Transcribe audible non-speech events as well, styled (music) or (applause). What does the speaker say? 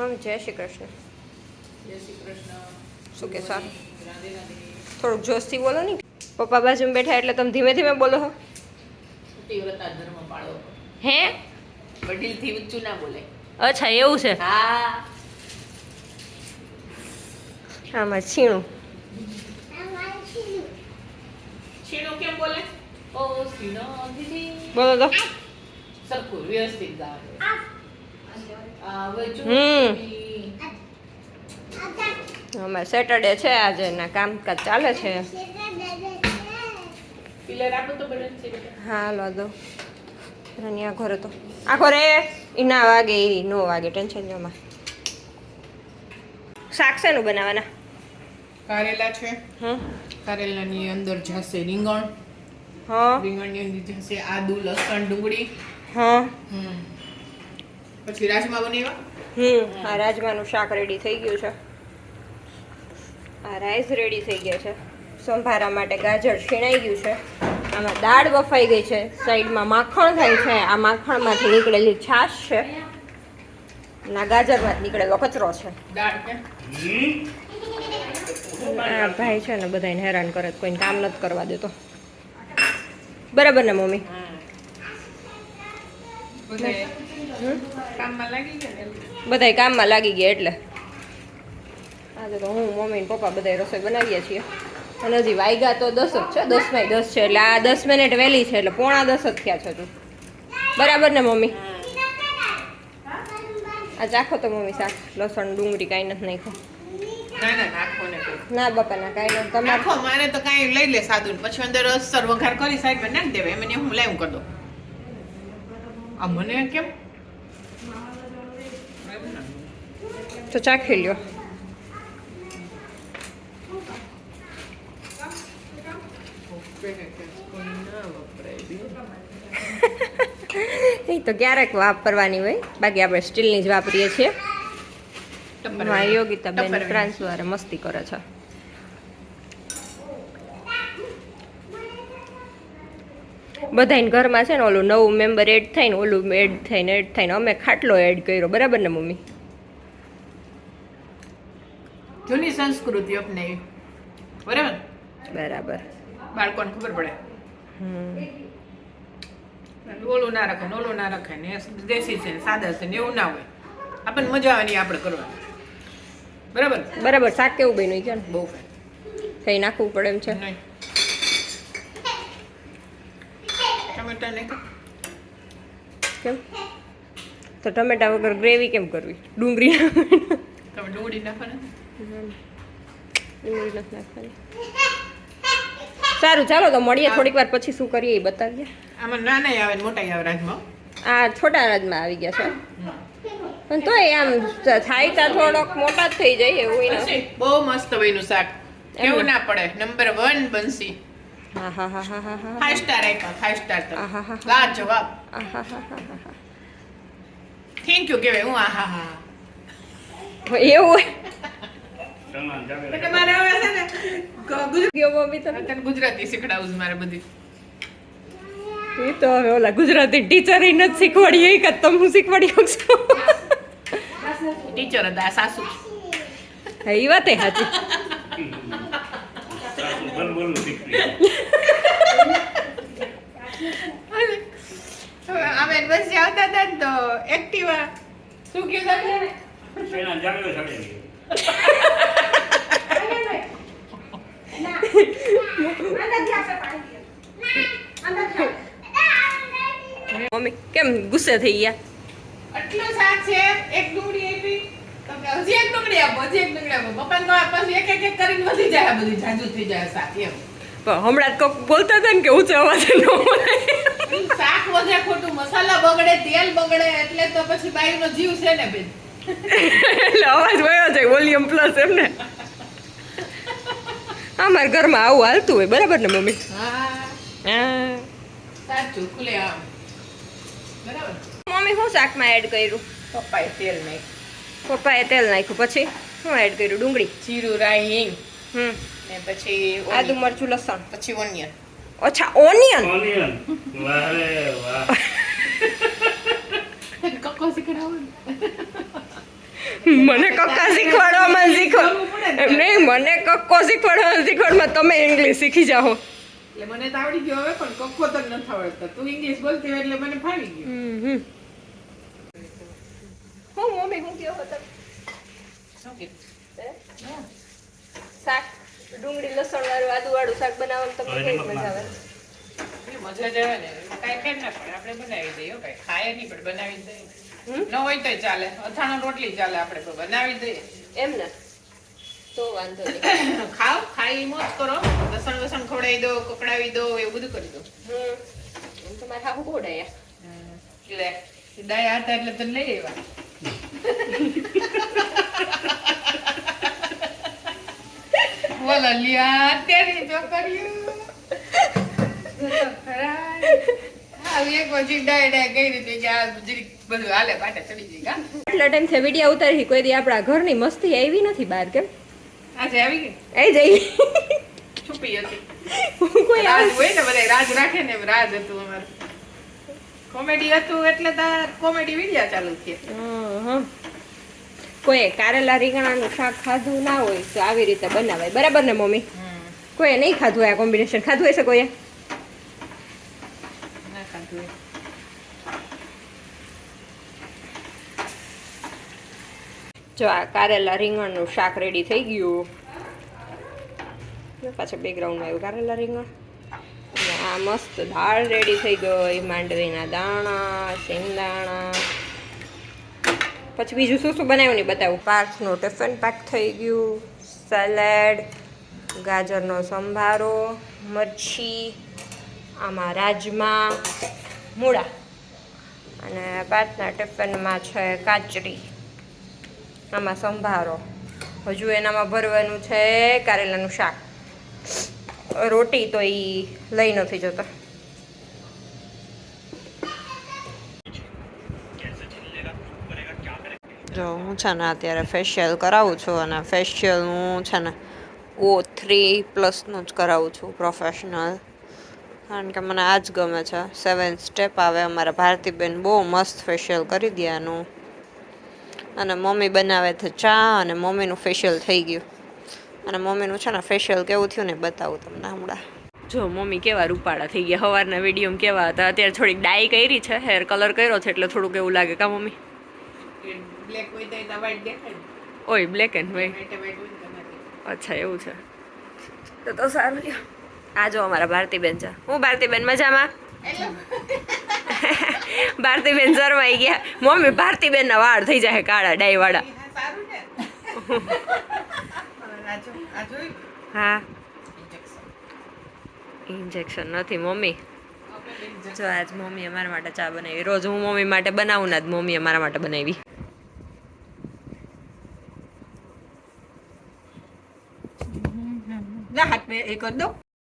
Mummy જય શ્રી કૃષ્ણ જય શ્રી કૃષ્ણ શું કે સર? થોડુંક જોશથી બોલો ને. પપ્પા બાજુમાં બેઠા એટલે તમે ધીમે ધીમે બોલો હો. તીવ્રતા ધર્મ પાળો. હે? વડીલથી ઊંચું ના બોલે. અચ્છા એવું છે? હા. આમાં છીણું. છીણો કેમ બોલે? ઓ છીણો દીદી. બોલો તો. સરખું વ્યવસ્થિત ગાવે હમ. દીદી. સેટરડે છે આજે ના કામકાજ ચાલે છે. હાલો આપો તો બને છે બેટા. હા લો દો. રનિયા ઘરે તો. આ ઘરે? ઈ ના વાગે ઈ નો વાગે ટેન્શન જોમાં શાક શેનું બનાવવાના? કારેલા છે. હમ. કારેલાની અંદર જશે રીંગણ. હા. રીંગણની અંદર જશે આદુ લસણ ડુંગળી. હા. હમ. પછી રાજમા બનાવ્યા હમ આ રાજમાનું શાક રેડી થઈ ગયું છે. આ રાઈસ રેડી થઈ ગયા છે. સંભારા માટે ગાજર છીણાઈ ગયું છે. આમાં દાળ બફાઈ ગઈ છે. સાઈડમાં માખણ થાય છે. આ માખણમાંથી નીકળેલી છાશ છે. ના આ ગાજરમાં નીકળેલો કચરો છે. આ ભાઈ છે ને બધાને હેરાન કરે. કોઈને કામ નથી કરવા દેતો. બરાબર ને મમ્મી? બધે કામમાં લાગી ગયા બધાય કામમાં લાગી ગયા એટલે. આજે તો હું મમ્મી પપ્પા બધાય રસોઈ બનાવીએ છીએ. અને હજી વાયગા તો દસ જ છે દસમાં દસ છે એટલે આ દસ મિનિટ વહેલી છે એટલે પોણા દસ જ થયા છે તું બરાબર ને મમ્મી? આ ચાખો તો મમ્મી શાક. લસણ ડુંગળી કાંઈ નથી નાખ્યો. ના ના નાખો ને ના બાપા ના કાંઈ નથી. નાખો મારે તો કાંઈ લઈ લે સાદું પછી અંદર અસર વઘાર કરી સાઈડમાં નાખી દેવાય. એમને હું લાઈવ કરી દઉં. આ મને કેમ? તો ચાખી લ્યો. (laughs) એ તો ક્યારેક વાપરવાની હોય. બાકી આપણે સ્ટીલની જ વાપરીએ છીએ. યોગિતા બેન વાળા મસ્તી કરે છે. બધાને ઘરમાં છે ને ઓલું નવું મેમ્બર એડ થાય ને ઓલું એડ થઈને એડ થાય ને અમે ખાટલો એડ કર્યો. બરાબર ને મમ્મી? સંસ્કૃતિ અપનાવી. બરાબર? બરાબર. બાળકોને ખબર પડે. ઓલું ના રાખે ને ઓલું ના રાખે ને દેશી છે સાદા છે ને એવું ના હોય. આપણને મજા આવવાની આપણે કરવાની. બરાબર? બરાબર શાક કેવું બન્યું છે ને. બહુ થઈ નાખવું પડે એમ છે? નહીં. ટમેટા નહીં કેમ? તો ટમેટા વગર ગ્રેવી કેમ કરવી? ડુંગળી તમે ડુંગળી નાખો ને ડુંગળી નથી નાખવાની. સારું ચાલો તો મળીએ થોડીક વાર પછી શું કરીએ એ બતાવીએ. આમાં નાના આવે ને મોટા આવે રાજમાં. આ છોટા રાજમાં આવી ગયા છે. પણ તો આમ થાય તા થોડોક મોટા જ થઈ જાય એવું નથી બહુ મસ્ત બન્યું શાક. કેવું ના પડે. નંબર વન બનશી. હા હા હા હા હા હા. ફાઈવ સ્ટાર આપ્યા ફાઈવ સ્ટાર હા હા. હા જવાબ. હા થેન્ક યુ કહેવાય હું હા હા. એવું એટલે હવે છે ને ગુજરાતી શીખડાવું છે મારે બધી. એ તો હવે ઓલા ગુજરાતી ટીચર નથી શીખવાડી એ કરતા હું શીખવાડી શકશો ટીચર હતા સાસુ. હા એ વાત સાચી. અમે બસ આવતા હતા ને તો એક્ટિવા શું કીધું મમ્મી કેમ ગુસ્સે થઈ ગયા? આટલું શાક છે એક ડુંગળી આપી. તો કે હજી એક ડુંગળી આપો હજી એક ડુંગળી આપો. પપ્પાને તો પછી એક એક એક કરીને વધી જાય આ બધું જાજુ થઈ જાય શાક એમ. પણ હમણાં જ કોક બોલતા હતા ને કે ઊંચો અવાજ ન. શાક વધે ખોટું મસાલા બગડે તેલ બગડે એટલે તો પછી બાઈનો જીવ છે ને બેન. એટલે અવાજ વયો જાય વોલ્યુમ પ્લસ એમ ને. અમારા ઘરમાં આવું હાલતું હોય બરાબર ને મમ્મી? હા. હા સાચું ખુલે આમ. બરાબર? મમ્મી શું શાકમાં એડ કર્યું? પપ્પાએ તેલ નાખ્યું. પપ્પાએ તેલ નાખ્યું પછી શું એડ કર્યું ડુંગળી? જીરું રાઈ. હિંગ હમ. ને પછી આદુ મરચું લસણ? પછી ઓનિયન. અચ્છા ઓનિયન? ઓનિયન. વાહ રે વાહ. કક્કો શીખડાવો મને કક્કા શીખવાડવામાં ને. એમ નહીં મને કક્કો શીખવાડવામાં શીખવાડમાં તમે ઇંગ્લિશ શીખી જાઓ. એટલે મને તો આવડી ગયો હવે પણ કક્કો તો નથી આવડતો. તું ઇંગ્લિશ બોલતી હોય એટલે મને ફાવી ગયું. હું મમ્મી હું કેવો હતો? શાક ડુંગળી લસણ વાળું આદુ વાળું શાક બનાવવાનું તમને કઈ મજા આવે? મજા જ આવે ને. કાંઈ ફેર ના પડે. આપણે બનાવી દઈએ કાંઈ. ખાય નહીં પણ બનાવી દઈએ. હમ? ન હોય તોય ચાલે. અથાણા રોટલી ચાલે આપણે તો બનાવી દઈએ. એમ ને? તો વાંધો નહીં. (coughs) ખાઓ ખાઈ મોજ કરો. લસણ વસણ ખવડાવી દો કકડાવી દો એવું બધું કરી દો. હમ. તમારે હાહુ ગોડાયા ડાયા. હતા એટલે તને લઈ આવ્યા. (laughs) બોલો લ્યા અત્યારે જો કર્યું. હા, એક પછી ડાય ડાય કઈ રીતે કે આ જરીક બધું હાલે પાટે ચડી જાય. કા આટલા ટાઈમથી વીડિયો ઉતારી કોઈ દી આપણા ઘરની મસ્તી આવી નથી બહાર કેમ? આજે આવી ગઈ? એ જઈ. છુપી હતી? કોઈ રાજ હોય ને બધા રાજ રાખે ને રાજ હતું અમારું. કોમેડી હતું એટલે તાર કોમેડી વિડિયા ચાલુ છે. કોઈ કારેલા રીંગણાનું શાક ખાધું ના હોય તો આવી રીતે બનાવાય. બરાબર ને મમ્મી? કોઈ નહીં ખાધું આ કોમ્બિનેશન ખાધું હશે કોઈએ ના ખાધું જો આ કારેલા રીંગણનું શાક રેડી થઈ ગયું. પાછા બેકગ્રાઉન્ડમાં આવ્યું કારેલા રીંગણ. અને આ મસ્ત દાળ રેડી થઈ ગઈ, માંડવીના દાણા, શેંગદાણા. પછી બીજું શું શું બનાવ્યું ને બતાવું. પાર્થનું ટિફિન પેક થઈ ગયું સલેડ ગાજરનો સંભારો, મરચી, આમાં રાજમા, મૂળા. અને પાર્થના ટિફિનમાં છે કાચરી આમાં સંભારો. હજુ એનામાં ભરવાનું છે કારેલાનું શાક. રોટી તો એ લઈ નથી જતો. જો, હું છે ને અત્યારે ફેશિયલ કરાવું છું અને ફેશિયલ હું છે ને ઓ થ્રી પ્લસનું જ કરાવું છું પ્રોફેશનલ કારણ કે મને આ જ ગમે છે. સેવન સ્ટેપ આવે. અમારા ભારતીબેન બહુ મસ્ત ફેશિયલ કરી દે આનું. અને મમ્મી બનાવે છે ચા અને મમ્મીનું ફેશિયલ થઈ ગયું. અને મમ્મીનું છે ને ફેશિયલ કેવું થયું ને બતાવું તમને હમણાં. જો મમ્મી કેવા રૂપાળા થઈ ગયા. સવારના વિડીયોમાં કેવા હતા. અત્યારે થોડીક ડાઈ કરી છે. હેર કલર કર્યો છે એટલે થોડુંક એવું લાગે. કા મમ્મી. ઓય બ્લેક એન્ડ વ્હાઈટ. અચ્છા એવું છે. તો તો સારું. આ જો અમારા ભારતીબેન છે. હું ભારતીબેન મજામાં? ભારતીબેન શરમાઈ ગયા. મમ્મી ભારતીબેનના વાળ થઈ જાય કાળા ડાય વાળા હા, ને. ઇન્જેક્શન નથી મમ્મી. જો આજ મમ્મી અમારા માટે ચા બનાવી. રોજ હું મમ્મી માટે બનાવું ને આજ મમ્મી અમારા માટે બનાવી. હાથ મેં એ કરી દઉં.